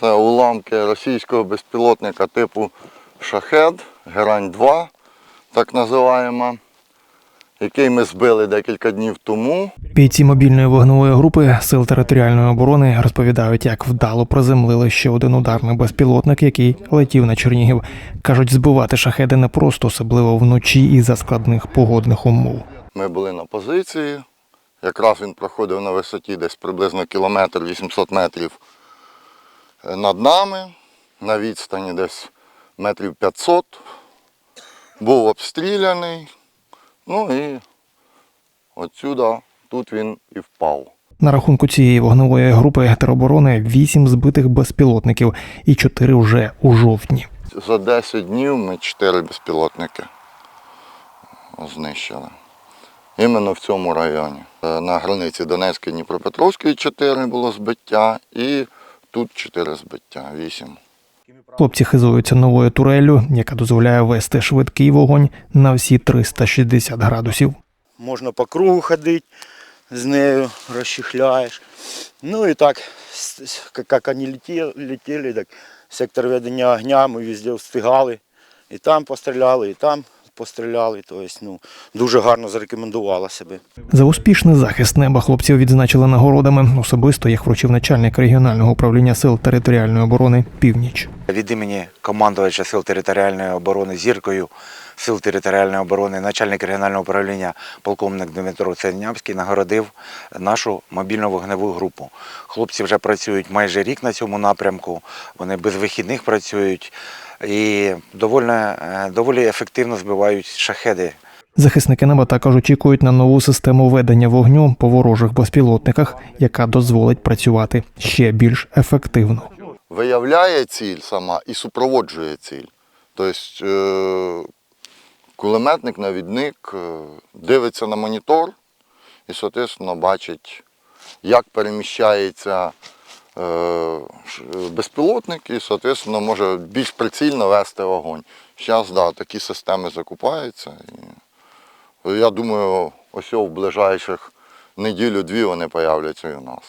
Це уламки російського безпілотника типу Шахед, Герань-2, так називаємо, який ми збили декілька днів тому. Бійці мобільної вогневої групи сил територіальної оборони розповідають, як вдало приземлили ще один ударний безпілотник, який летів на Чернігів. кажуть, збивати шахеди не просто, особливо вночі і за складних погодних умов. Ми були на позиції. Якраз він проходив на висоті десь приблизно кілометр 800 метрів над нами, на відстані десь метрів 500. Був обстріляний. Ну і отсюда тут він і впав. На рахунку цієї вогневої групи тероборони вісім збитих безпілотників і чотири вже у жовтні. За 10 днів ми 4 безпілотники знищили. Іменно в цьому районі. Е, На границі Донецької Дніпропетровської 4 було збиття і тут 4 збиття, 8. Хлопці хизуються новою туреллю, яка дозволяє вести швидкий вогонь на всі 360 градусів. Можна по кругу ходити з нею, розчехляєш. Ну і так, як- вони летіли, так сектор ведення огня ми везде встигали. І там постріляли, і там постріляли. Тобто, ну, дуже гарно зарекомендувала себе. За успішний захист неба хлопців відзначили нагородами. Особисто їх вручив начальник регіонального управління сил територіальної оборони Північ. Від імені командувача Сил територіальної оборони зіркою Сил територіальної оборони, начальник регіонального управління полковник Дмитро Цернявський нагородив нашу мобільну вогневу групу. Хлопці вже працюють майже рік на цьому напрямку. Вони без вихідних працюють і доволі, е, доволі ефективно збивають шахеди. Захисники неба також очікують на нову систему ведення вогню по ворожих безпілотниках, яка дозволить працювати ще більш ефективно. Виявляє ціль сама і супроводжує ціль. Тобто е, кулеметник, навідник е, дивиться на монітор і, соответственно, бачить, як переміщається е, безпілотник і, соответственно, може більш прицільно вести вогонь. Зараз, да, такі системи закупаються. І, я думаю, ось в ближайших неділю-дві вони появляться і у нас.